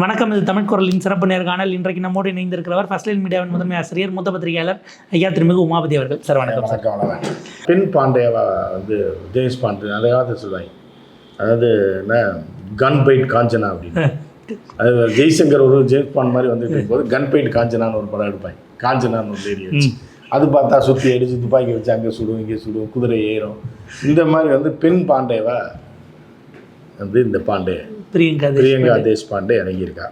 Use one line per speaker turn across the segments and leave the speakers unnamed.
வணக்கம் இது தமிழ் குரலின் சிறப்பு நேர்காணல். இன்றைக்கு நம்மோடு இணைந்திருக்கிறவர் ஃபர்ஸ்ட் லைன் மீடியாவின் முதன்மை ஆசிரியர் மூத்த பத்திரிகையாளர் ஐயா திருமிகு உமாபதி அவர்கள். சார் வணக்கம்
வணக்கம் பின் பாண்டேவா வந்து ஜெயஸ் பாண்டே நிறைய காலத்தில் சொல்லுவாங்க அதாவது என்ன கன் பைட் காஞ்சனா அப்படின்னு. அது ஜெய்சங்கர் ஒரு ஜேம்ஸ் பாண்ட் மாதிரி வந்துட்டு இருக்கும்போது கன் பைட் காஞ்சனான்னு ஒரு படம் எடுப்பாங்க. காஞ்சனான்னு ஒரு வச்சு. அது பார்த்தா சுற்றி அடிச்சு துப்பாக்கி வச்சு அங்கே சுடும் இங்கே சுடும் குதிரை ஏறும். இந்த மாதிரி வந்து பெண் பாண்டேவா வந்து இந்த பாண்டே
பிரியங்கா
பிரியங்கா தேஷ்பாண்டே இறங்கியிருக்கா.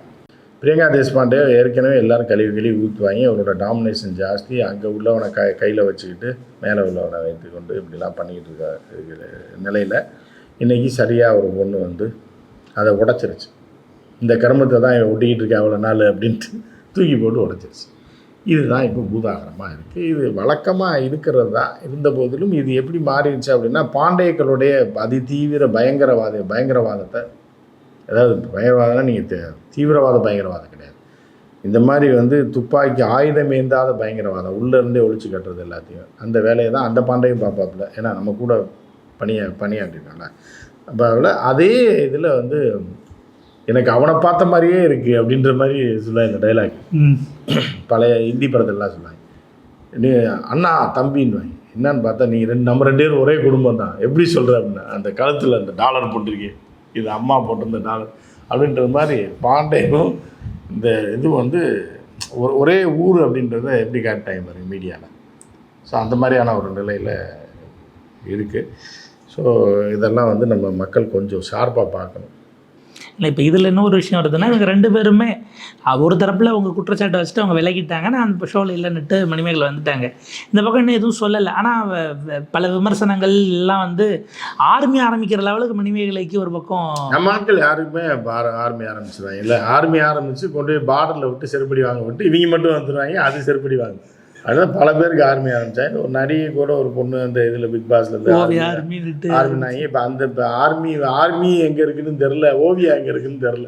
பிரியங்கா தேஷ்பாண்டே ஏற்கனவே எல்லாரும் கழுவி கழுவி ஊற்றுவாங்க அவரோட டாமினேஷன் ஜாஸ்தி. அங்கே உள்ளவனை க கையில் வச்சுக்கிட்டு மேலே உள்ளவனை வைத்துக்கொண்டு இப்படிலாம் பண்ணிக்கிட்டு இருக்க இருக்கிற நிலையில் இன்றைக்கி சரியாக ஒரு பொண்ணு வந்து அதை உடச்சிருச்சு. இந்த கர்மத்தை தான் ஒட்டிக்கிட்டு இருக்கேன் அவ்வளோ நாள் அப்படின்ட்டு தூக்கி போட்டு உடச்சிருச்சு. இதுதான் இப்போ பூதாகரமாக இருக்குது இது வழக்கமாக இருக்கிறது தான் இருந்த போதிலும் இது எப்படி மாறிடுச்சு அப்படின்னா பாண்டியர்களுடைய அதிதீவிர பயங்கரவாத பயங்கரவாதத்தை அதாவது பயங்கரவாதம்னா நீங்கள் தீவிரவாத பயங்கரவாதம் கிடையாது. இந்த மாதிரி வந்து துப்பாக்கி ஆயுதம் ஏந்தாத பயங்கரவாதம் உள்ளேருந்தே ஒழிச்சு கட்டுறது எல்லாத்தையும். அந்த வேலையை தான் அந்த பாண்டையும் பார்ப்பாப்புல. ஏன்னா நம்ம கூட பணியா பணியாற்றிருக்காங்க அப்போ அதே இதில் வந்து எனக்கு அவனை பார்த்த மாதிரியே இருக்குது அப்படின்ற மாதிரி சொல்ல இந்த டைலாக் பழைய ஹிந்தி படத்திலலாம் சொன்னாங்க நீ அண்ணா தம்பின்னு என்னன்னு பார்த்தா நீ ரெண்டு நம்ம ரெண்டு பேரும் ஒரே குடும்பம் தான். எப்படி சொல்கிற அப்படின்னா. அந்த கழுத்தில் அந்த டாலர் போட்டிருக்கேன் இது அம்மா போட்டிருந்த டாலர் அப்படின்றது மாதிரி பாண்டேவும் இந்த இது வந்து ஒரு ஒரே ஊர் அப்படின்றத எப்படி காட்டாங்க பாருங்க மீடியாவில் ஸோ அந்த மாதிரியான ஒரு நிலையில் இருக்குது ஸோ இதெல்லாம் வந்து நம்ம மக்கள் கொஞ்சம் ஷார்ப்பாக பார்க்கணும்.
இல்லை இப்போ இதில் இன்னொரு விஷயம் வருதுன்னா இவங்க ரெண்டு பேருமே ஒரு தரப்பில் அவங்க குற்றச்சாட்டை வச்சுட்டு அவங்க விலகிட்டாங்க. நான் அந்த ஷோவில் இல்லைன்னுட்டு மணிமேகலை வந்துட்டாங்க. இந்த பக்கம் இன்னும் எதுவும் சொல்லலை. ஆனால் பல விமர்சனங்கள் எல்லாம் வந்து ஆர்மி ஆரம்பிக்கிற லெவலுக்கு மணிமேகலைக்கு ஒரு பக்கம்
நம்ம ஆட்கள் யாருக்குமே ஆர்மி ஆரம்பிச்சிருவாங்க. இல்லை ஆர்மி ஆரம்பித்து கொண்டு போய் பார்டரில் விட்டு செருப்படி வாங்க விட்டு இவங்க மட்டும் வந்துடுவாங்க அது செருப்படி வாங்க. அதனால பல பேருக்கு ஆர்மி ஆரம்பிச்சாங்க ஒரு நடிகை கூட ஒரு பொண்ணு அந்த இதில் பிக் பாஸ்ல ஆர்மினாங்க இப்போ அந்த இப்போ ஆர்மி ஆர்மி எங்கே இருக்குன்னு தெரில ஓவியா எங்கே இருக்குன்னு தெரில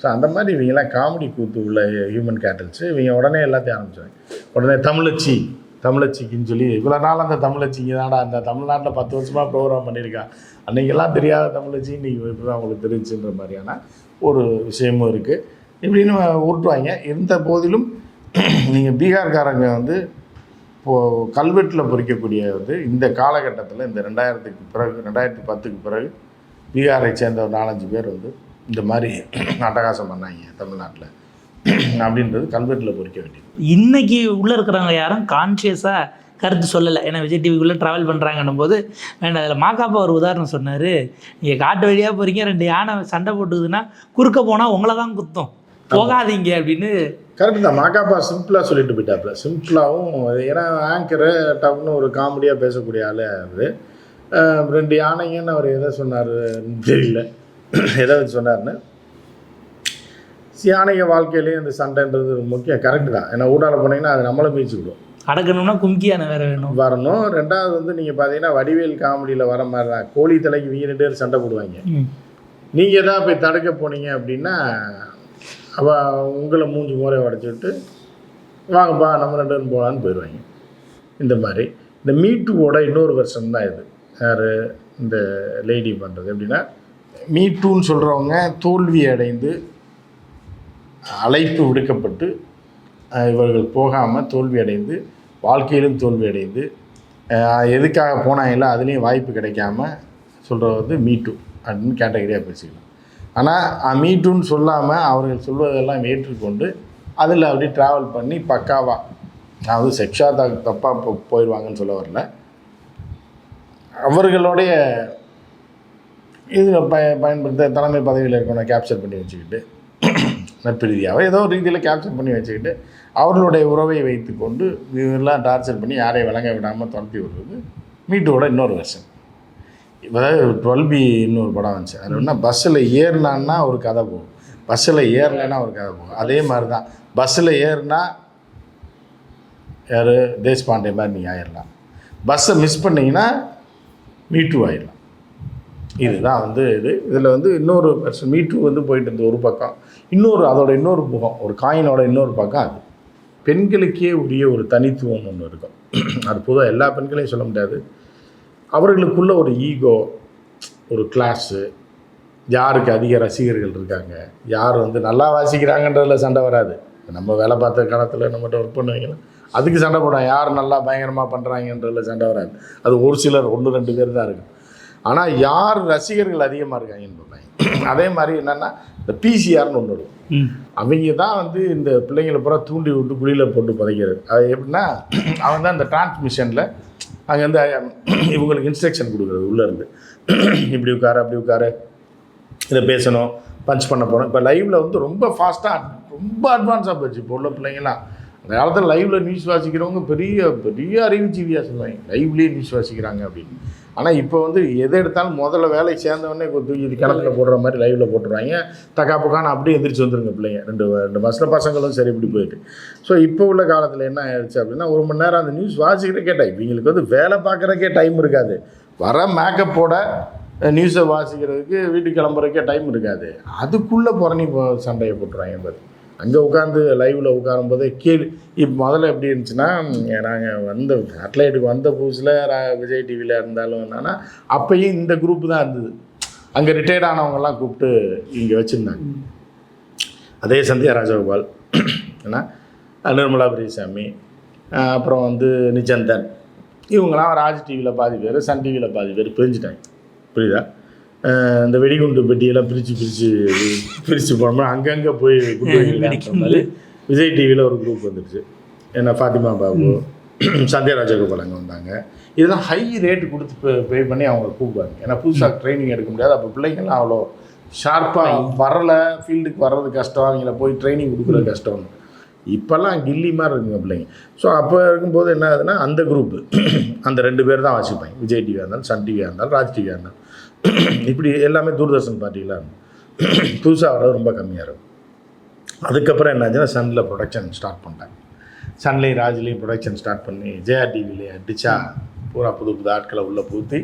ஸோ அந்த மாதிரி இவங்கெல்லாம் காமெடி கூத்து உள்ள ஹியூமன் கேட்டல்ஸ் இவங்க உடனே எல்லாத்தையும் ஆரம்பிச்சாங்க உடனே தமிழச்சி தமிழச்சிக்குன்னு சொல்லி இவ்வளோ நாள் அந்த தமிழச்சிங்க தான்டா அந்த தமிழ்நாட்டில் பத்து வருஷமாக ப்ரோக்ராம் பண்ணியிருக்கா. அன்றைக்கெல்லாம் தெரியாத தமிழச்சி இன்னைக்கு இப்போ தான் அவங்களுக்கு தெரிஞ்சுன்ற மாதிரியான ஒரு விஷயமும் இருக்குது இப்படின்னு உருட்டுவாங்க. இருந்த போதிலும் நீங்கள் பீகார்காரங்க வந்து இப்போது கல்வெட்டில் பொறிக்கக்கூடிய வந்து இந்த காலகட்டத்தில் இந்த ரெண்டாயிரத்துக்கு பிறகு ரெண்டாயிரத்தி பத்துக்கு பிறகு பீகாரை சேர்ந்த ஒரு நாலஞ்சு பேர் வந்து இந்த மாதிரி அட்டகாசம் பண்ணாங்க தமிழ்நாட்டில். அப்படின்றது கல்வெட்டில் பொறிக்க வேண்டியது.
இன்னைக்கு உள்ளே இருக்கிறவங்க யாரும் கான்ஷியஸாக கருத்து சொல்லலை. ஏன்னா விஜய் டிவிக்குள்ளே ட்ராவல் பண்ணுறாங்கன்னும் போது வேண்டாம் அதில் மாக்காப்பா ஒரு உதாரணம் சொன்னார். நீங்கள் காட்டு வழியாக போகிறீங்க ரெண்டு யானை சண்டை போட்டுக்குதுன்னா குறுக்க போனால் உங்களை தான் குத்தும். போகாதீங்க அப்படின்னு
கரெக்டு தான். மாக்காப்பா சிம்பிளாக சொல்லிட்டு போயிட்டாப்புல. சிம்பிளாகவும் ஏன்னா ஆங்கரு டப்னு ஒரு காமெடியாக பேசக்கூடிய ஆள் அவர். ரெண்டு யானைங்கன்னு அவர் எதை சொன்னார் தெரியல. எதை வச்சு சொன்னார்னு யானைங்க வாழ்க்கையிலேயே இந்த சண்டைன்றது ஒரு முக்கியம். கரெக்டு தான். ஏன்னா ஊடால போனீங்கன்னா அது நம்மளை மீச்சுக்கிடும்
அடக்கணும்னா கும்கி யானை வேற வேணும்.
வரணும். ரெண்டாவது வந்து நீங்கள் பார்த்தீங்கன்னா வடிவேல் காமெடியில் வர மாதிரி தான். கோழி தலைக்கு பேரும் சண்டை போடுவாங்க. நீங்கள் எதாவது போய் தடுக்க போனீங்க அப்படின்னா அப்போ உங்களை மூஞ்சி முறை உடச்சி வாங்கப்பா நம்ம ரெண்டு பேரும் போகலான்னு போயிடுவாங்க இந்த மாதிரி. இந்த மீட்டுவோட இன்னொரு வருஷம் தான் இது. யார்? இந்த லேடி பண்ணுறது எப்படின்னா மீட்டுன்னு சொல்கிறவங்க தோல்வி அடைந்து அழைப்பு விடுக்கப்பட்டு இவர்கள் போகாமல் தோல்வி அடைந்து வாழ்க்கையிலும் தோல்வி அடைந்து எதுக்காக போனாங்களோ அதுலேயும் வாய்ப்பு கிடைக்காம சொல்கிறது வந்து மீட்டு அப்படின்னு கேட்டகரியாக பேசிக்கலாம். ஆனால் மீட்டுன்னு சொல்லாமல் அவர்கள் சொல்வதெல்லாம் ஏற்றுக்கொண்டு அதில் அப்படி ட்ராவல் பண்ணி பக்காவாக அதாவது செக்ஷா த தப்பாக போ போயிடுவாங்கன்னு சொல்ல வரல. அவர்களுடைய இதில் பய பயன்படுத்த தலைமை பதவியில் இருக்கணும் கேப்சர் பண்ணி வச்சுக்கிட்டு நட்பு ரீதியாக ஏதோ ஒரு ரீதியில் கேப்சர் பண்ணி வச்சுக்கிட்டு அவர்களுடைய உறவை வைத்துக்கொண்டு இதெல்லாம் டார்ச்சர் பண்ணி யாரையும் விளங்க விடாமல் துரத்தி விடுறது மீட்டோட இன்னொரு வருஷன் அதாவது டுவெல் பி இன்னொரு படம் வந்துச்சு. அது என்ன பஸ்ஸில் ஏறினான்னா ஒரு கதை போகும். பஸ்ஸில் ஏறலைன்னா ஒரு கதை போகும். அதே மாதிரி தான் பஸ்ஸில் ஏறினா யார்? தேஷ்பாண்டே மாதிரி நீங்கள் ஆயிடலாம் பஸ்ஸை மிஸ் பண்ணிங்கன்னா மீட்டு ஆயிடலாம் இதுதான் வந்து இது. இதில் வந்து இன்னொரு பர்சன் மீட்டு வந்து போயிட்டு இருந்த ஒரு பக்கம். இன்னொரு அதோட இன்னொரு முகம் ஒரு காயினோட இன்னொரு பக்கம் அது. பெண்களுக்கே உரிய ஒரு தனித்துவம் ஒன்று இருக்கும். அது பொதுவாக எல்லா பெண்களையும் சொல்ல முடியாது. அவர்களுக்குள்ள ஒரு ஈகோ ஒரு கிளாஸு யாருக்கு அதிக ரசிகர்கள் இருக்காங்க யார் வந்து நல்லா வாசிக்கிறாங்கன்றதுல சண்டை வராது. நம்ம வேலை பார்த்த காலத்தில் நம்மகிட்ட ஒர்க் பண்ணுவீங்கன்னா அதுக்கு சண்டை போடுவாங்க. யார் நல்லா பயங்கரமாக பண்ணுறாங்கன்றதுல சண்டை வராது. அது ஒரு சிலர் ஒன்று ரெண்டு பேர் தான் இருக்கும். ஆனால் யார் ரசிகர்கள் அதிகமாக இருக்காங்கன்னு பார்ப்பாங்க அதே மாதிரி என்னென்னா இந்த பிசிஆர்னு ஒன்று இருக்கும்
ம்.
அவங்க தான் வந்து இந்த பிள்ளைங்களை பூரா தூண்டி விட்டு குழியில் போட்டு புதைக்கிறது. அது எப்படின்னா அவன் தான் இந்த டிரான்ஸ்மிஷனில் அங்கேருந்து இவங்களுக்கு இன்ஸ்ட்ரக்ஷன் கொடுக்குறது உள்ளேருந்து இப்படி உட்காரு அப்படி உட்கார. இதை பேசணும் பஞ்ச் பண்ண போகிறோம் இப்போ லைவில் வந்து ரொம்ப ஃபாஸ்ட்டாக ரொம்ப அட்வான்ஸாக போச்சு இப்போ உள்ள பிள்ளைங்களாம் அந்த காலத்தில் லைவில் நியூஸ் வாசிக்கிறவங்க பெரிய பெரிய அறிவுஜீவியாக சொல்லுவாங்க. லைவ்லேயே நியூஸ் வாசிக்கிறாங்க அப்படின்னு. ஆனால் இப்போ வந்து எதை எடுத்தாலும் முதல்ல வேலை சேர்ந்தவொடனே இப்போ தூக்கி இது கிணத்துல போடுற மாதிரி லைவில் போட்டுருவாங்க. தக்கா பக்கான அப்படியே எந்திரிச்சு வந்துருங்க பிள்ளைங்க. ரெண்டு ரெண்டு மாதத்தில் பசங்களும் சரி இப்படி போயிட்டு. ஸோ இப்போ உள்ள காலத்தில் என்ன ஆயிடுச்சு அப்படின்னா ஒரு மணி நேரம் அந்த நியூஸ் வாசிக்கிறக்கே டைம் இவங்களுக்கு வந்து வேலை பார்க்குறக்கே டைம் இருக்காது. வர மேக்கப்போட நியூஸை வாசிக்கிறதுக்கு வீட்டுக்கு கிளம்புறதுக்கே டைம் இருக்காது. அதுக்குள்ளே புறணி சண்டையை போட்டுருவாங்க பாரு. அங்கே உட்காந்து லைவில் உட்காரும்போதே கீழ் இப்போ முதல்ல எப்படி இருந்துச்சுன்னா நாங்கள் வந்த சேட்டலைட்டுக்கு வந்த புதுசில் விஜய் டிவியில் இருந்தாலும் என்னன்னா அப்பயும் இந்த குரூப் தான் இருந்தது. அங்கே ரிட்டையர்ட் ஆனவங்கெல்லாம் கூப்பிட்டு இங்கே வச்சுருந்தாங்க. அதே சந்தியா ராஜகோபால் ஏன்னா நிர்மலா பிரியசாமி அப்புறம் வந்து நிச்சந்தன் இவங்கெல்லாம் ராஜ் டிவியில் பாதி பேர் சன் டிவியில் பாதி பேர் பிரிஞ்சுட்டாங்க. புரியுதா? இந்த வெடிகுண்டு பெட்டியெல்லாம் பிரித்து பிரித்து பிரித்து போனோம்னா அங்கங்கே போய் குண்டு மாதிரி விஜய் டிவியில் ஒரு குரூப் வந்துடுச்சு என்ன ஃபாத்திமா பாபு சந்தியா ராஜகோபால் அங்கே வந்தாங்க. இதெல்லாம் ஹை ரேட் கொடுத்து பே பே பண்ணி அவங்க கூப்பிடுவாங்க. ஏன்னா புதுசாக ட்ரைனிங் எடுக்க முடியாது. அப்போ பிள்ளைங்கள்லாம் அவ்வளோ ஷார்ப்பாக வரல. ஃபீல்டுக்கு வர்றது கஷ்டம். அவங்கள போய் ட்ரைனிங் கொடுக்குறது கஷ்டம் இப்போல்லாம் கில்லி மாதிரி இருக்குங்க பிள்ளைங்க. ஸோ அப்போ இருக்கும்போது என்ன ஆகுதுன்னா அந்த குரூப்பு அந்த ரெண்டு பேர் தான் வாசிப்பாங்க. விஜய் டிவியாக இருந்தாலும் சன் டிவியாக இருந்தாலும் ராஜ் டிவியாக இருந்தாலும். இப்படி எல்லாமே தூர்தர்ஷன் பார்ட்டிகளாக இருக்கும். புதுசாக வர்றது ரொம்ப கம்மியாக இருக்கும். அதுக்கப்புறம் என்னாச்சுன்னா சனில் ப்ரொடக்ஷன் ஸ்டார்ட் பண்ணிட்டாங்க. சன்லேயும் ராஜ்லேயும் ப்ரொடக்ஷன் ஸ்டார்ட் பண்ணி ஜேஆர் டிவிலேயே அடித்தா பூரா புது புது ஆட்களை உள்ளே பூத்தி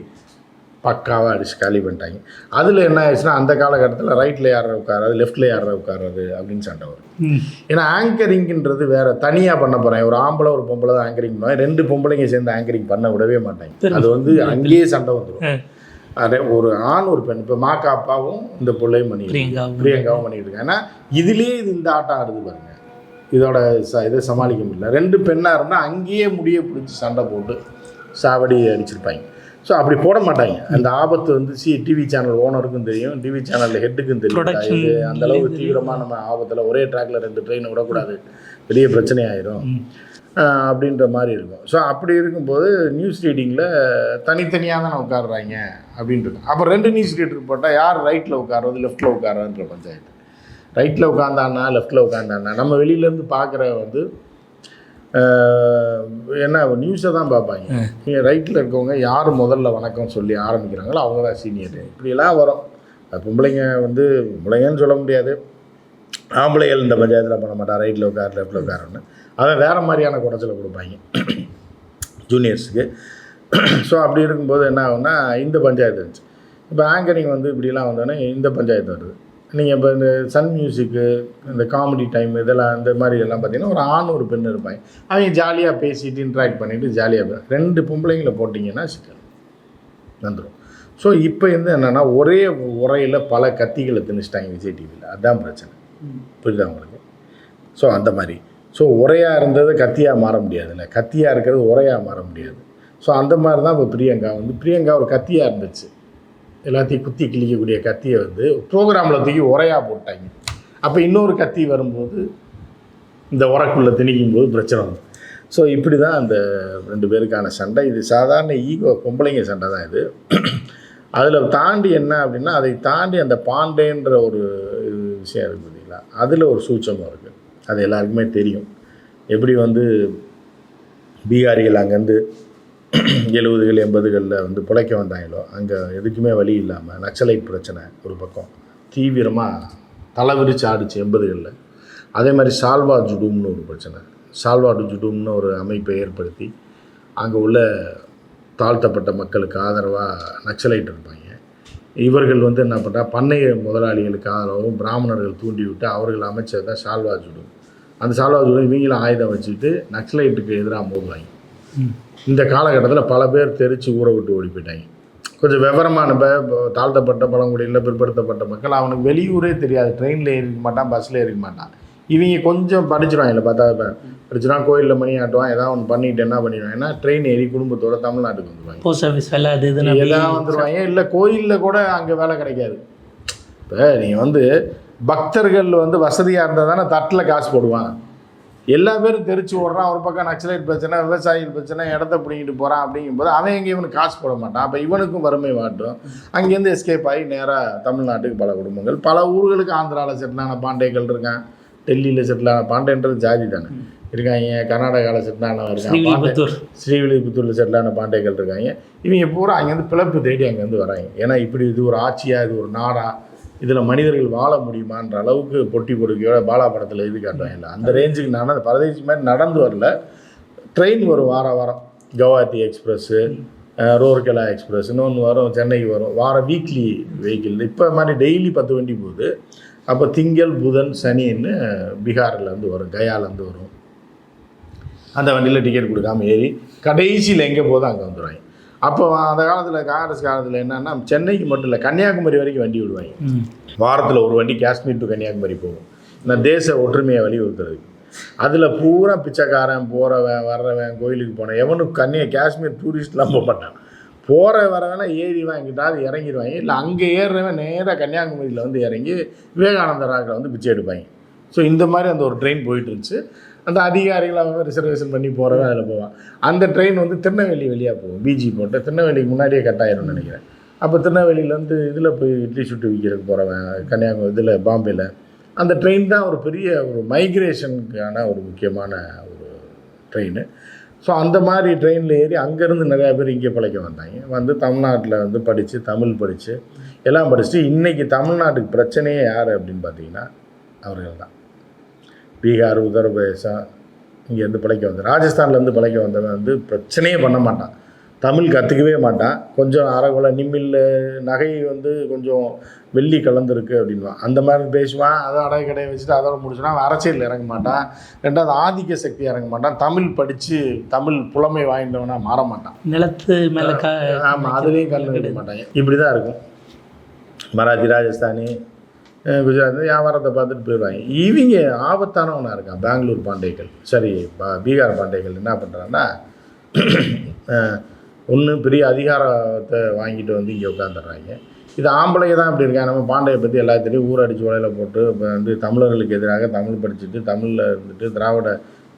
பக்காவாக அடிச்சு காலி பண்ணிட்டாங்க. அதில் என்ன ஆயிடுச்சுன்னா அந்த காலகட்டத்தில் ரைட்டில் யார் உட்காராது லெஃப்ட்டில் யார் உட்காராது அப்படின்னு சண்டை வரும். ஏன்னா ஆங்கரிங்ன்றது வேற தனியாக பண்ண போகிறேன் ஒரு ஆம்பளை ஒரு பொம்பளை தான் ஆங்கரிங் பண்ணுவாங்க. ரெண்டு பொம்பளைங்க சேர்ந்து ஆங்கரிங் பண்ண விடவே மாட்டாங்க. அது வந்து அங்கேயே சண்டை வந்துடும். அதே ஒரு ஆண் ஒரு பெண். இப்போ மாக்கா அப்பாவும் இந்த பிள்ளையும் பண்ணி
பிரியங்கா
பிரியங்காவும் பண்ணிட்டு இருக்காங்க. ஏன்னா இதுலேயே இது இந்த ஆட்டம் ஆடுது பாருங்க. இதோட ச இதை சமாளிக்க முடியல. ரெண்டு பெண்ணாக இருந்தால் அங்கேயே முடிய பிடிச்சி சண்டை போட்டு சாவடி அடிச்சிருப்பாங்க. ஸோ அப்படி போட மாட்டாங்க. அந்த ஆபத்து வந்து சி டிவி சேனல் ஓனருக்கும் தெரியும் டிவி சேனல் ஹெட்டுக்கும் தெரியும். இது அந்த அளவுக்கு தீவிரமாக நம்ம ஆபத்தில் ஒரே ட்ராக்ல ரெண்டு ட்ரெயின் விடக்கூடாது. பெரிய பிரச்சனை ஆயிரும் அப்படின்ற மாதிரி இருக்கும். ஸோ அப்படி இருக்கும்போது நியூஸ் ரீடிங்கில் தனித்தனியாக தானே உட்காடுறாங்க அப்படின்றது. அப்போ ரெண்டு நியூஸ் ரீடர் போட்டால் யார் ரைட்டில் உட்கார்றது லெஃப்ட்டில் உட்காரன்ற பஞ்சாயத்து. ரைட்டில் உட்காந்தானா லெஃப்ட்டில் உட்காந்தானா நம்ம வெளியிலேருந்து பார்க்குற வந்து என்ன நியூஸை தான் பார்ப்பாங்க. நீங்கள் ரைட்டில் இருக்கவங்க யார் முதல்ல வணக்கம் சொல்லி ஆரம்பிக்கிறாங்களோ அவங்க தான் சீனியர் இப்படியெல்லாம் வரும். அது பொம்பளைங்க வந்து பொம்பளைங்கன்னு சொல்ல முடியாது. ஆம்பளைகள் இந்த பஞ்சாயத்தில் பண்ண மாட்டான் ரைட்டில் உட்கார் லெஃப்ட்டில் உட்காருன்னு. அவன் வேறு மாதிரியான குடைச்சலை கொடுப்பாங்க. ஜூனியர்ஸுக்கு ஸோ அப்படி இருக்கும்போது என்ன ஆகும்னா இந்த பஞ்சாயத்து இருந்துச்சு இப்போ ஆங்கரிங் வந்து இப்படிலாம் வந்தோடனே இந்த பஞ்சாயத்து வருது. நீங்கள் இப்போ இந்த சன் மியூசிக்கு இந்த காமெடி டைம் இதெல்லாம் இந்த மாதிரி எல்லாம் பார்த்தீங்கன்னா ஒரு ஆண் ஒரு பெண் இருப்பாங்க. அவங்க ஜாலியாக பேசிட்டு இன்ட்ராக்ட் பண்ணிவிட்டு ஜாலியாக ரெண்டு பொம்பளைங்களை போட்டிங்கன்னா சிக்கல். வந்துடும் ஸோ இப்போ வந்து என்னென்னா ஒரே உரையில் பல கத்திகளை திணிச்சிட்டாங்க விஜய் டிவியில் அதுதான் பிரச்சனை. புரியுதா உங்களுக்கு? ஸோ அந்த மாதிரி. ஸோ உரையாக இருந்தது கத்தியாக மாற முடியாதுல்ல. கத்தியாக இருக்கிறது உரையாக மாற முடியாது. ஸோ அந்த மாதிரி தான் இப்போ பிரியங்கா வந்து பிரியங்கா ஒரு கத்தியாக இருந்துச்சு. எல்லாத்தையும் குத்தி கிழிக்கக்கூடிய கத்தியை வந்து ப்ரோக்ராமில் தூக்கி உரையாக போட்டாங்க. அப்போ இன்னொரு கத்தி வரும்போது இந்த உரக்குள்ளே திணிக்கும் போது பிரச்சனை வரும். ஸோ இப்படி தான் அந்த ரெண்டு பேருக்கான சண்டை. இது சாதாரண ஈகோ பொம்பளைங்க சண்டை தான் இது. அதில் தாண்டி என்ன அப்படின்னா அதை தாண்டி அந்த பாண்டேன்ற ஒரு இது விஷயம் இருக்குது பார்த்தீங்களா? அதில் ஒரு சூட்சமும் இருக்குது அது எல்லாருக்குமே தெரியும். எப்படி வந்து பீகாரிகள் அங்கேருந்து எழுபதுகள் எண்பதுகளில் வந்து பிழைக்க வந்தாங்களோ அங்கே எதுக்குமே வழி இல்லாமல் நக்சலைட் பிரச்சனை ஒரு பக்கம். தீவிரமாக தலை விரிச்சு ஆடிச்சு எண்பதுகளில். அதே மாதிரி சால்வா ஜுடும்னு ஒரு பிரச்சனை. சால்வா ஜுடும்னு ஒரு அமைப்பை ஏற்படுத்தி அங்கே உள்ள தாழ்த்தப்பட்ட மக்களுக்கு ஆதரவாக நக்சலைட் இருப்பாங்க. இவர்கள் வந்து என்ன பண்ணுறா பண்ணைய முதலாளிகளுக்கு ஆதரவாகவும் பிராமணர்கள் தூண்டி விட்டு அவர்கள் அமைச்சது தான் சால்வா ஜுடும். அந்த சால்வா ஜுடும் இவங்களும் ஆயுதம் வச்சுட்டு நக்சலைட்டுக்கு எதிராக மோதுவாங்க. இந்த காலகட்டத்தில் பல பேர் தெரிச்சு ஊரை விட்டு ஓடி போயிட்டாங்க. கொஞ்சம் விவரமான இப்போ தாழ்த்தப்பட்ட பழங்குடியில் பிற்படுத்தப்பட்ட மக்கள் அவனுக்கு வெளியூரே தெரியாது. ட்ரெயினில் ஏறிக்க மாட்டான் பஸ்ஸில் ஏறிக்க மாட்டான். இவங்க கொஞ்சம் படிச்சிருவாங்க பார்த்தா இப்போ படிச்சுனா கோயிலில் மணி ஆட்டுவான் ஏதாவது ஒன்று பண்ணிட்டு என்ன பண்ணிடுவான்? ஏன்னா ட்ரெயின் ஏறி குடும்பத்தோட தமிழ்நாட்டுக்கு வந்துடுவாங்க
போஸ்ட் ஆஃபீஸ் வேலை அது இதுன்னு
எல்லாம் வந்துடுவாங்க இல்லை கோயிலில் கூட அங்கே வேலை கிடைக்காது. இப்போ நீங்கள் வந்து பக்தர்கள் வந்து வசதியாக இருந்தால் தானே தட்டில் காசு போடுவான் எல்லா பேரும் தெரிச்சு ஓடுறான் ஒரு பக்கம் நக்சலைட் பிரச்சனை விவசாயிகள் பிரச்சனை இடத்த பிடிங்கிட்டு போகிறான் அப்படிங்கும்போது அவன் எங்கே இவனுக்கு காசு போட மாட்டான். அப்போ இவனுக்கும் வறுமை வாட்டும். அங்கேருந்து எஸ்கேப் ஆகி நேராக தமிழ்நாட்டுக்கு பல குடும்பங்கள் பல ஊர்களுக்கு ஆந்திராவில் செட்டிலான பாண்டேக்கள் இருக்கான் டெல்லியில் செட்டிலான பாண்டேன்றது ஜாதி தானே. இருக்காங்க கர்நாடகாவில் பாண்டே
ஸ்ரீவில்லிபுத்தூர்.
ஸ்ரீவில்லிபுத்தூரில் செட்டிலான பாண்டேக்கள் இருக்காங்க. இவங்க பூரா அங்கேருந்து பிளப்பு தேடி அங்கேருந்து வராங்க. ஏன்னா இப்படி இது ஒரு ஆட்சியா இது ஒரு நாடா இதில் மனிதர்கள் வாழ முடியுமான்ற அளவுக்கு பொட்டி கொடுக்கையோட பாலா படத்தில் இது காட்டுவாங்கல்ல அந்த ரேஞ்சுக்கு நடந்து பரதேசி மாதிரி நடந்து வரல. ட்ரெயின் வரும் வார வாரம். கவாத்தி எக்ஸ்பிரஸ்ஸு ரோர்கெலா எக்ஸ்பிரஸ் இன்னொன்று வரும் சென்னைக்கு வரும். வார வீக்லி வெஹிக்கிள் இப்போ மாதிரி டெய்லி பத்து வண்டி போகுது. அப்போ திங்கள் புதன் சனின்னு பீகார்லேருந்து வரும் கயாலேருந்து வரும். அந்த வண்டியில் டிக்கெட் கொடுக்காம ஏறி கடைசியில் எங்கே போதும் அங்கே வந்துடுவாங்க அப்போ அந்த காலத்தில் காங்கிரஸ் காலத்தில் என்னன்னா சென்னைக்கு மட்டும் இல்லை கன்னியாகுமரி வரைக்கும் வண்டி விடுவாங்க. வாரத்தில் ஒரு வண்டி காஷ்மீர் டு கன்னியாகுமரி போகும். இந்த தேச ஒற்றுமையை வலியுறுத்துறதுக்கு. அதில் பூரா பிச்சைக்காரன் போகிறவன் வர்றவன் கோயிலுக்கு போனவன் எவனும் கன்னியா காஷ்மீர் டூரிஸ்ட்லாம் போக மாட்டான். போகிற வரவன ஏறிவான் எங்கிட்டாவது இறங்கிடுவாங்க இல்லை அங்கே ஏறுறவன் நேராக கன்னியாகுமரியில் வந்து இறங்கி விவேகானந்த ராகில் வந்து பிச்சை எடுப்பாங்க. ஸோ இந்த மாதிரி அந்த ஒரு ட்ரெயின் போயிட்டு இருந்துச்சு. அந்த அதிகாரிகள் அவன் ரிசர்வேஷன் பண்ணி போகிறவன் அதில் போவான். அந்த ட்ரெயின் வந்து திருநெல்வேலி வழியாக போகும். பிஜி போட்டு திருநெல்வேலிக்கு முன்னாடியே கட் ஆயிரும்னு நினைக்கிறேன். அப்போ திருநெல்வேலியிலேருந்து இதில் போய் இட்லி சுட்டு விற்கிறதுக்கு போகிறவன் கன்னியாகுமரி இதில் பாம்பேயில் அந்த ட்ரெயின் தான் ஒரு பெரிய ஒரு மைக்ரேஷனுக்கான ஒரு முக்கியமான ஒரு ட்ரெயின் ஸோ அந்த மாதிரி ட்ரெயினில் ஏறி அங்கேருந்து நிறையா பேர் இங்கே பிழைக்க வந்தாங்க. வந்து தமிழ்நாட்டில் வந்து படித்து தமிழ் படித்து எல்லாம் படிச்சுட்டு இன்றைக்கி தமிழ்நாட்டுக்கு பிரச்சனையே யார் அப்படின்னு பார்த்தீங்கன்னா அவர்கள் தான் பீகார் உத்தரப்பிரதேசம் இங்கேருந்து பிழைக்க வந்த ராஜஸ்தான்லேருந்து பிழைக்க வந்தவன் வந்து பிரச்சனையே பண்ண மாட்டான். தமிழ் கற்றுக்கவே மாட்டான். கொஞ்சம் அரைகுலை நிம்மில் நகை வந்து கொஞ்சம் வெள்ளி கலந்துருக்கு அப்படின்வான் அந்த மாதிரி பேசுவான். அதை அடகு கடையை வச்சுட்டு அதோட முடிச்சுனா அவன் அரசியல் இறங்க மாட்டான். ரெண்டாவது ஆதிக்க சக்தி இறங்க மாட்டான். தமிழ் படித்து தமிழ் புலமை வாய்ந்தவனா மாற மாட்டான்.
நிலத்து மேலே
ஆமாம் அதுலேயும் கல் மாட்டாங்க. இப்படி தான் இருக்கும். மராத்தி ராஜஸ்தானி குஜராத் வியாபாரத்தை பார்த்துட்டு போயிடுவாங்க. இவங்க ஆபத்தானவனாக இருக்கான் பெங்களூர் பாண்டேக்கள் சரி பா- பீகார் பாண்டேக்கள் என்ன பண்ணுறான்னா ஒன்று பெரிய அதிகாரத்தை வாங்கிட்டு வந்து இங்கே உட்காந்துடுறாங்க இது ஆம்பளைங்க தான் இப்படி இருக்காங்க. நம்ம பாண்டையை பற்றி எல்லாத்தையும் ஊர் அடிச்சு உலையில் போட்டு இப்போ வந்து தமிழர்களுக்கு எதிராக தமிழ் படிச்சுட்டு தமிழில் இருந்துட்டு திராவிட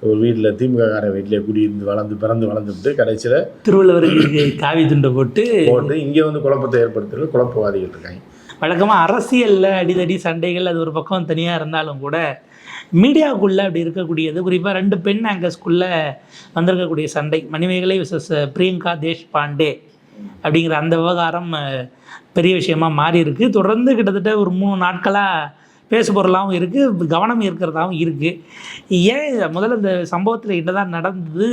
ஒரு வீட்டில் திமுககாரன் வீட்டிலே குடியிருந்து வளர்ந்து பிறந்து வளர்ந்துட்டு கடைசியில்
திருவள்ளுவருக்கு காவி துண்டை போட்டு
போட்டு இங்கே வந்து குழப்பத்தை ஏற்படுத்துறது குழப்பவாதிகள் இருக்காங்க.
வழக்கமாக அரசியலில் அடிதடி சண்டைகள் அது ஒரு பக்கம் தனியாக இருந்தாலும் கூட மீடியாவுக்குள்ளே அப்படி இருக்கக்கூடியது. குறிப்பாக ரெண்டு பெண் ஆங்கர்ஸ்குள்ளே வந்திருக்கக்கூடிய சண்டை. மணிமேகலை விசஸ் பிரியங்கா தேஷ்பாண்டே அப்படிங்கிற அந்த விவகாரம் பெரிய விஷயமா மாறி இருக்கு தொடர்ந்து கிட்டத்தட்ட ஒரு மூணு நாட்களாக பேசு பொருளாகவும் இருக்குது கவனம் இருக்கிறதாகவும் இருக்குது ஏன் முதல்ல இந்த சம்பவத்தில் என்னதான் நடந்தது?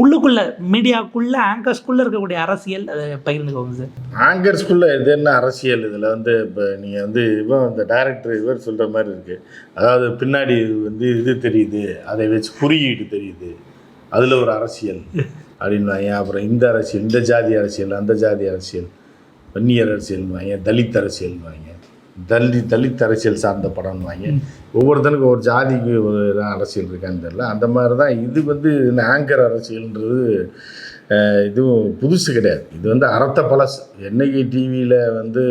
உள்ளுக்குள்ளே மீடியாவுக்குள்ளே ஆங்கர்ஸ்குள்ளே இருக்கக்கூடிய அரசியல் அதை பகிர்ந்துக்கோங்க சார்.
ஆங்கர்ஸ்குள்ளே இது என்ன அரசியல்? இதில் வந்து இப்போ நீங்கள் வந்து இவன் இந்த டைரக்டர் இவர் சொல்கிற மாதிரி இருக்குது அதாவது பின்னாடி வந்து இது தெரியுது அதை வச்சு குறியீடு தெரியுது. அதில் ஒரு அரசியல் அப்படின்வாங்க அப்புறம் இந்த அரசியல் இந்த ஜாதி அரசியல் அந்த ஜாதி அரசியல் வன்னியர் அரசியல்வாங்க தலித் அரசியல்வாங்க தலி தலித் அரசியல் சார்ந்த படம்வாங்க ஒவ்வொருத்தனுக்கும் ஒரு ஜாதிக்கு ஒரு அரசியல் இருக்கான்னு தெரியல. அந்த மாதிரி தான் இது வந்து இந்த ஆங்கர் அரசியல்ன்றது இதுவும் புதுசு கிடையாது. இது வந்து அறத்த பழசு. என்னைக்கு டிவியில் வந்து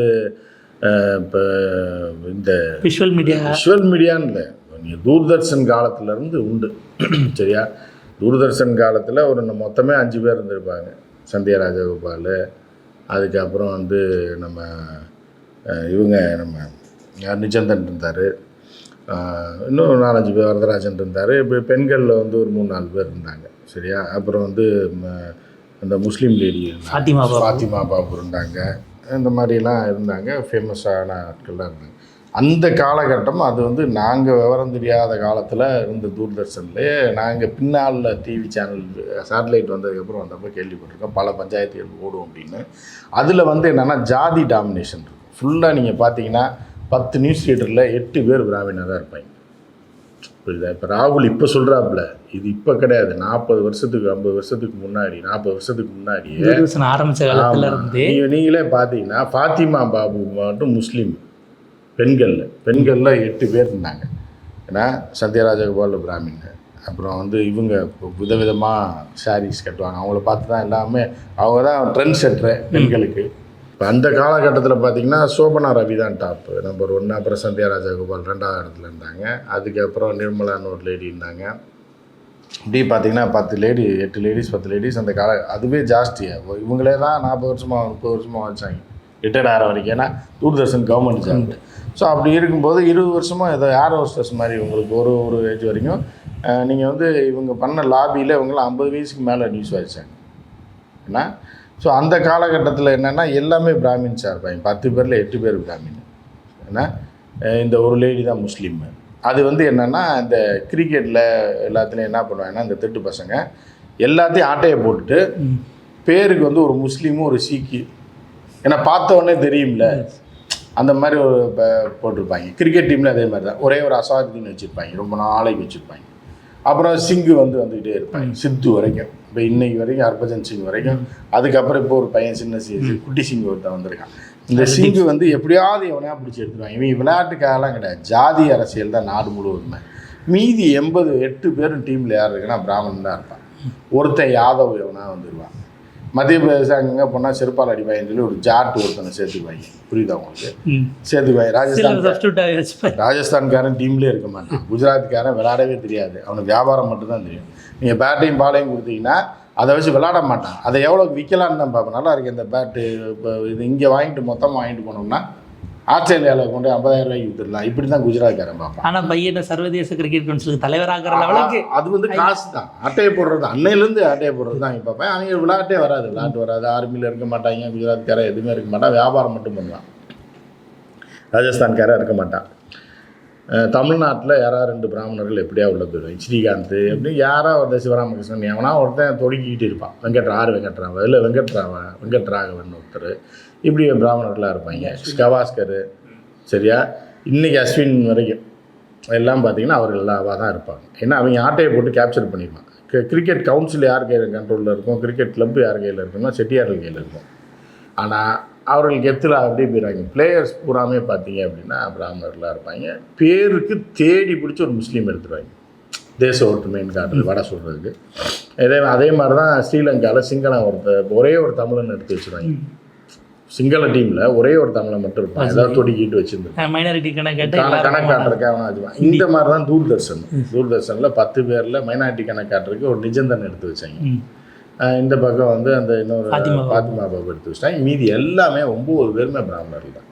இப்போ இந்த
விஷுவல் மீடியா
விஷுவல் மீடியான்னு இல்லை. நீங்கள் தூர்தர்ஷன் காலத்துலேருந்து உண்டு. சரியா? தூர்தர்ஷன் காலத்தில் ஒரு மொத்தமே அஞ்சு பேர் இருந்திருப்பாங்க. சந்தியா ராஜகோபால் அதுக்கப்புறம் வந்து நம்ம இவங்க நம்ம யார் நிச்சந்தன் இருந்தார். இன்னும் நாலஞ்சு பேர் வரதராஜன் இருந்தார். இப்போ பெண்களில் வந்து ஒரு மூணு நாலு பேர் இருந்தாங்க. சரியா? அப்புறம் வந்து அந்த முஸ்லீம் லேடி.
ஃபாத்திமா.
ஃபாத்திமா பாபு இருந்தாங்க. இந்த மாதிரிலாம் இருந்தாங்க. ஃபேமஸான ஆட்கள்லாம் இருந்தாங்க. அந்த காலகட்டம் அது வந்து நாங்கள் விவரம் தெரியாத காலத்தில் இருந்த தூர்தர்ஷன்லேயே நாங்கள் பின்னால் டிவி சேனல் சேட்டலைட் வந்ததுக்கப்புறம் வந்தப்போ கேள்விப்பட்டிருக்கோம். பல பஞ்சாயத்துகள் ஓடும் அப்படின்னு. அதில் வந்து என்னென்னா ஜாதி டாமினேஷன் இருக்கும். ஃபுல்லாக நீங்கள் பார்த்தீங்கன்னா பத்து நியூஸ் ரீடரில் எட்டு பேர் பிராமணராக இருப்பாங்க. புரியுதா? இப்போ ராகுல் இப்போ சொல்கிறாப்புல இது இப்போ கிடையாது. நாற்பது வருஷத்துக்கு ஐம்பது வருஷத்துக்கு முன்னாடி நாற்பது வருஷத்துக்கு
காலத்துல. இருந்து.
நீ- நீங்களே பார்த்தீங்கன்னா ஃபாத்திமா பாபு மட்டும் முஸ்லீம். பெண்களில் பெண்களில் எட்டு பேர் இருந்தாங்க. ஏன்னா சத்யராஜகோபால் பிராமின் அப்புறம் வந்து இவங்க விதவிதமாக சாரீஸ் கட்டுவாங்க. அவங்கள பார்த்து தான் எல்லாமே அவங்க தான் ட்ரெண்ட் செட்ரு பெண்களுக்கு. இப்போ அந்த காலகட்டத்தில் பார்த்தீங்கன்னா சோபனா ரவி தான் டாப்பு நம்பர் ஒன்று அப்புறம் சந்தியா ராஜகோபால் ரெண்டாவது இடத்துல இருந்தாங்க. அதுக்கப்புறம் நிர்மலான்னு ஒரு லேடி இருந்தாங்க. இப்படி பார்த்தீங்கன்னா பத்து லேடி எட்டு லேடிஸ் பத்து லேடிஸ் அந்த கால அதுவே ஜாஸ்தியாக இவங்களே தான் நாற்பது வருஷமாக முப்பது வருஷமாக வச்சாங்க ரிட்டையர்ட் ஆகிற வரைக்கும். ஏன்னா தூர்தர்ஷன் கவர்மெண்ட் ஜாப் ஸோ அப்படி இருக்கும்போது இருபது வருஷமாக ஏதோ ஏர் ஹோஸ்டர்ஸ் மாதிரி உங்களுக்கு ஒரு ஒரு ஏஜ் வரைக்கும் நீங்கள் வந்து இவங்க பண்ண லாபியில் இவங்களாம் ஐம்பது வயசுக்கு மேலே நியூஸ் வாசிச்சாங்க. ஏன்னா ஸோ அந்த காலகட்டத்தில் என்னென்னா எல்லாமே பிராமின்ஸாக இருப்பாங்க பத்து பேரில் எட்டு பேர் பிராமின். ஏன்னா இந்த ஒரு லேடி தான் முஸ்லீம். அது வந்து என்னென்னா இந்த கிரிக்கெட்டில் எல்லாத்துலேயும் என்ன பண்ணுவாங்கன்னா இந்த திட்டு பசங்க எல்லாத்தையும் ஆட்டையை போட்டுட்டு. பேருக்கு வந்து ஒரு முஸ்லீமும் ஒரு சீக்கி. ஏன்னா பார்த்த உடனே தெரியும்ல. அந்த மாதிரி ஒரு போட்டிருப்பாங்க. கிரிக்கெட் டீமில் அதே மாதிரி தான். ஒரே ஒரு அசாதுதீன் வச்சுருப்பாங்க. ரொம்ப நாளைக்கு வச்சுருப்பாங்க. அப்புறம் சிங்கு வந்து வந்துக்கிட்டே இருப்பாங்க. சித்து வரைக்கும். இப்போ இன்னைக்கு வரைக்கும் ஹர்பஜன் சிங் வரைக்கும். அதுக்கப்புறம் இப்போ ஒரு பையன் சின்ன சி குட்டி சிங் ஒருத்தன் வந்திருக்கான். இந்த சிங்கு வந்து எப்படியாவது எவனையா பிடிச்சி எடுத்துருவாங்க. இவங்க விளையாட்டுக்காகலாம் கிடையாது. ஜாதி அரசியல் தான் நாடு முழுவதுமே. மீதி எண்பது எட்டு பேரும் டீமில் யார் இருக்குன்னா பிராமணன் தான் இருப்பான். ஒருத்தன் யாதவ் எவனா வந்துடுவான் மத்திய பிரதேசம் அங்கங்கே போனால் செருப்பால் அடிப்பாங்கன்னு சொல்லி ஒரு ஜாட் ஒருத்தனை சேர்த்துக்குவாங்க புரியுதா உங்களுக்கு. சேர்த்துக்குவாங்க ராஜஸ்தான் ராஜஸ்தான்காரன் டீம்லேயே இருக்க மாட்டான். குஜராத்காரன் விளையாடவே தெரியாது. அவனுக்கு வியாபாரம் மட்டும்தான் தெரியும். நீங்கள் பேட்டையும் பாலையும் கொடுத்தீங்கன்னா அதை வச்சு விளையாட மாட்டான். அதை எவ்வளோக்கு விற்கலான்னு தான் பார்ப்பேன் நல்லா இருக்கு இந்த பேட்டு இப்போ இது இங்கே வாங்கிட்டு மொத்தமாக வாங்கிட்டு போனோம்னா ஆஸ்திரேலியாவில் கொண்டு ஐம்பதாயிரம் ரூபாய்க்கு வித்துடலாம். இப்படி தான் குஜராத்காரன் பார்ப்பான்.
ஆனா பையனை சர்வதேச கிரிக்கெட் கவுன்சிலுக்கு தலைவராகிற லெவலுக்கு
அது வந்து காசு தான் அட்டையை போடுறது அன்னையிலேருந்து அட்டையை போடுறது தான் இப்போ அவங்க விளையாட்டே வராது விளையாட்டு வராது. ஆர்மியில் இருக்க மாட்டாங்க குஜராத்காரன் எதுவுமே இருக்க மாட்டான். வியாபாரம் மட்டும் பண்ணுவான். ராஜஸ்தான்காரன் இருக்க மாட்டான். தமிழ்நாட்டில் யாராவது ரெண்டு பிராமணர்கள் எப்படியா உள்ள போயிடுவாங்க? ஸ்ரீகாந்த் எப்படி யாரோ ஒரு சிவராமகிருஷ்ணன் எவனா ஒருத்தன் தொடுக்கிட்டு இருப்பான். வெங்கட் ஆர் வெங்கட்ராவ? இல்லை வெங்கட்ராவ? வெங்கட்ராகவன் ஒருத்தர். இப்படி பிராமணர்களாக இருப்பாங்க. கவாஸ்கர் சரியா? இன்னைக்கு அஸ்வின் வரைக்கும் எல்லாம் பார்த்தீங்கன்னா அவர்கள் எல்லாவா தான் இருப்பாங்க. ஏன்னா அவங்க ஆட்டையை போட்டு கேப்சர் பண்ணிடுவான் கிரிக்கெட் கவுன்சில் யார் கையில் கண்ட்ரோலில் இருக்கும்? கிரிக்கெட் கிளப் யார் கையில் இருக்குன்னா செட்டியார்கள் கையில் இருக்கும். ஆனால் அவர்களுக்கு எத்தில் அப்படியே போயிடுவாங்க. பிளேயர்ஸ் பூராமே பார்த்தீங்க அப்படின்னா பிராமணர்களாக இருப்பாங்க. பேருக்கு தேடி பிடிச்சி ஒரு முஸ்லீம் எடுத்துருவாங்க. தேச ஒற்றுமைன்னு காட்டுறது வடை சொல்கிறதுக்கு இதே அதே மாதிரி தான் ஸ்ரீலங்காவில் சிங்களம் ஒருத்தர் ஒரே ஒரு தமிழன் எடுத்து வச்சுருவாங்க. சிங்கள டீமில் ஒரே ஒரு தமிழன் மட்டும் இருப்பான். ஏதாவது தொடுக்கிட்டு வச்சுருந்து
மைனாரிட்டி கணக்கேட்டு
கண- கணக்காட்டுறதுக்கு அவன் வச்சுப்பான் இந்த மாதிரி தான் தூர்தர்ஷன். தூர்தர்ஷனில் பத்து பேரில் மைனாரிட்டி கணக்காட்டுறதுக்கு ஒரு நிஜந்தன் எடுத்து வச்சாங்க. இந்த பக்கம் வந்து அந்த இன்னொரு. பாத்திமா பாபு. எடுத்து வச்சிட்டாங்க. மீதி எல்லாமே ஒம்பது பேருமே பிராமணர்கள் தான்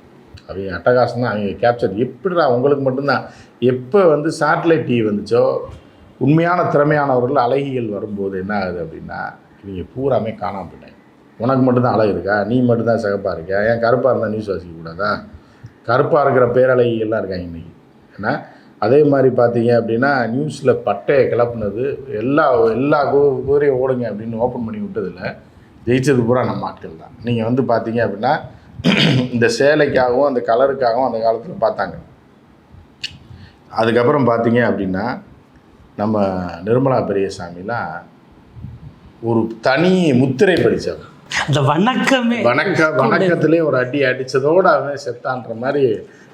அவங்க அட்டகாசம் தான் அவங்க கேப்சர் எப்படிடா உங்களுக்கு மட்டும்தான். எப்போ வந்து சேட்டலைட் டிவி வந்துச்சோ உண்மையான திறமையானவர்கள் அழகிகள் வரும்போது என்ன ஆகுது அப்படின்னா இவங்க பூராமே காணாம போயிட்டாங்க. உனக்கு மட்டும்தான் அழகு இருக்கா? நீ மட்டும்தான் சிகப்பாக இருக்கியா? ஏன் கருப்பாக இருந்தால் நியூஸ் வாசிக்க கூடாதா? கருப்பாக இருக்கிற பேரழகிகள்லாம் இருக்காங்க இன்றைக்கி ஏன்னா அதே மாதிரி பார்த்தீங்க அப்படின்னா நியூஸில் பட்டையை கிளப்புனது எல்லா எல்லா குதிரையும் ஓடுங்க அப்படின்னு ஓப்பன் பண்ணி விட்டதில் ஜெயிச்சது பூரா நம்ம ஆட்கள் தான். நீங்கள் வந்து பார்த்தீங்க அப்படின்னா இந்த சேலைக்காகவும் அந்த கலருக்காகவும் அந்த காலத்தில் பார்த்தாங்க. அதுக்கப்புறம் பார்த்தீங்க அப்படின்னா நம்ம நிர்மலா பெரியசாமிலாம் ஒரு தனி முத்திரை படித்தவர்
அந்த வணக்கமே
வணக்க வணக்கத்திலே ஒரு அடி அடித்ததோடு அவன் செத்தான்ற மாதிரி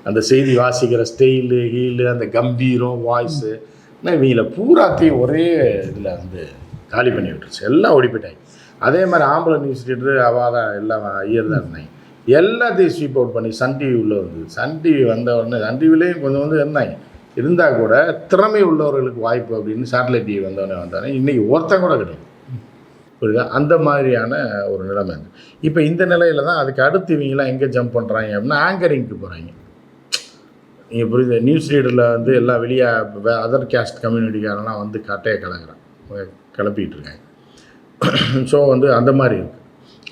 அந்த செய்தி வாசிக்கிற ஸ்டைலு ஹீலு அந்த கம்பீரம் வாய்ஸு இவங்கள பூராத்தையும் ஒரே இதில் வந்து காலி பண்ணி விட்டுருச்சு. எல்லாம் ஓடி போயிட்டாங்க அதே மாதிரி ஆம்பளை நியூஸ் ரீடரு அவள் தான் எல்லாம் ஐயர் தான் இருந்தாங்க எல்லாத்தையும் ஸ்வீப் அவுட் பண்ணி சன் டிவி உள்ள வந்தது சன் டிவி வந்த உடனே சன் டிவிலையும் கொஞ்சம் வந்து இருந்தாங்க இருந்தால் கூட திறமை உள்ளவர்களுக்கு வாய்ப்பு அப்படின்னு சேட்டலைட் டிவி வந்தவொடனே வந்தானே. இன்றைக்கி ஒருத்தன் கூட கிடையாது. புரியுதா? அந்த மாதிரியான ஒரு நிலைமை இப்போ இந்த நிலையில தான் அதுக்கு அடுத்து இவங்கெல்லாம் எங்கே ஜம்ப் பண்ணுறாங்க அப்படின்னா ஆங்கரிங்க்கு போகிறாங்க நீங்கள் புரியுது? நியூஸ் ரீடரில் வந்து எல்லாம் வெளியே அதர் கேஸ்ட் கம்யூனிட்டிக்காரெல்லாம் வந்து கட்டையை கலங்குறான் கிளப்பிக்கிட்டு இருக்காங்க. ஸோ வந்து அந்த மாதிரி இருக்குது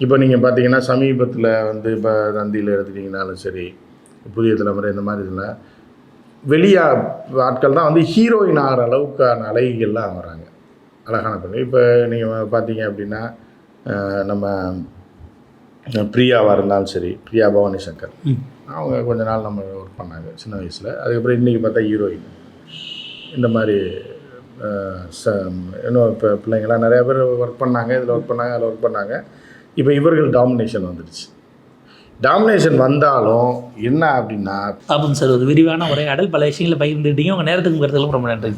இப்போ நீங்கள் பார்த்தீங்கன்னா சமீபத்தில் வந்து இப்போ தந்தியில் எடுத்துட்டிங்கனாலும் சரி புதிய தலைமுறை இந்த மாதிரி இதில் வெளியா ஆட்கள் தான் வந்து ஹீரோயின் ஆகிற அளவுக்கான அழகிகள்லாம் வராங்க. அழகான பெண் இப்போ நீங்கள் பார்த்தீங்க அப்படின்னா நம்ம பிரியாவாக இருந்தாலும் சரி பிரியா பவானி சங்கர். அவங்க கொஞ்ச நாள் நம்ம ஒர்க் பண்ணாங்க சின்ன வயசில். அதுக்கப்புறம் இன்றைக்கி பார்த்தா ஹீரோயின் இந்த மாதிரி ச இன்னும் இப்போ பிள்ளைங்களாம் நிறைய பேர் ஒர்க் பண்ணாங்க இதில் ஒர்க் பண்ணாங்க அதில் ஒர்க் பண்ணாங்க. இப்போ இவர்கள் டாமினேஷன் வந்துடுச்சு. டாமினேஷன் வந்தாலும் என்ன அப்படின்னா
பாபம் சார் ஒரு விரிவான உரையாடல். பல விஷயங்களை பகிர்ந்துட்டீங்க உங்கள் நேரத்துக்கு ரொம்ப நன்றி